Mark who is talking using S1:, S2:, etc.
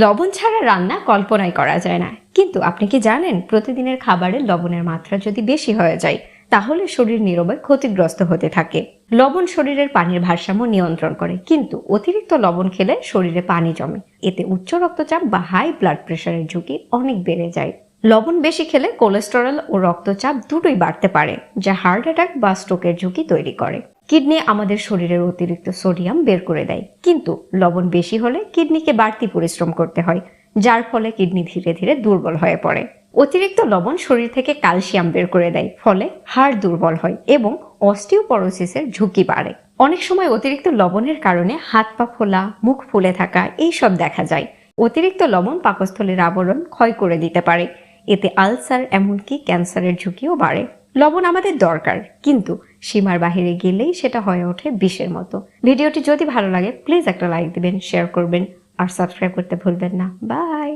S1: লবণ ছাড়া রান্না কল্পনাই করা যায় না। কিন্তু আপনি কি জানেন, প্রতিদিনের খাবারে লবণের মাত্রা যদি বেশি হয়ে যায়, তাহলে শরীর নীরবে ক্ষতিগ্রস্ত হতে থাকে। লবণ শরীরের পানির ভারসাম্য নিয়ন্ত্রণ করে, কিন্তু অতিরিক্ত লবণ খেলে শরীরে পানি জমে। এতে উচ্চ রক্তচাপ বা হাই ব্লাড প্রেশারের ঝুঁকি অনেক বেড়ে যায়। লবণ বেশি খেলে কোলেস্টেরল ও রক্তচাপ দুটোই বাড়তে পারে, যা হার্ট অ্যাটাক বা স্ট্রোকের ঝুঁকি তৈরি করে। কিডনি আমাদের শরীরের অতিরিক্ত সোডিয়াম বের করে দেয়। কিন্তু লবণ বেশি হলে কিডনিকে বাড়তি পরিশ্রম করতে হয়, যার ফলে কিডনি ধীরে ধীরে দুর্বল হয়ে পড়ে। অতিরিক্ত লবণ শরীর থেকে ক্যালসিয়াম বের করে দেয়, ফলে হাড় দুর্বল হয় এবং অস্টিওপরোসিসের ঝুঁকি বাড়ে। অনেক সময় অতিরিক্ত লবণের কারণে হাত পা ফোলা, মুখ ফুলে থাকা এইসব দেখা যায়। অতিরিক্ত লবণ পাকস্থলীর আবরণ ক্ষয় করে দিতে পারে। এতে আলসার, এমনকি ক্যান্সারের ঝুঁকিও বাড়ে। লবণ আমাদের দরকার, কিন্তু সীমার বাহিরে গেলেই সেটা হয়ে ওঠে বিষের মতো। ভিডিওটি যদি ভালো লাগে প্লিজ একটা লাইক দিবেন শেয়ার করবেন, আর সাবস্ক্রাইব করতে ভুলবেন না। বাই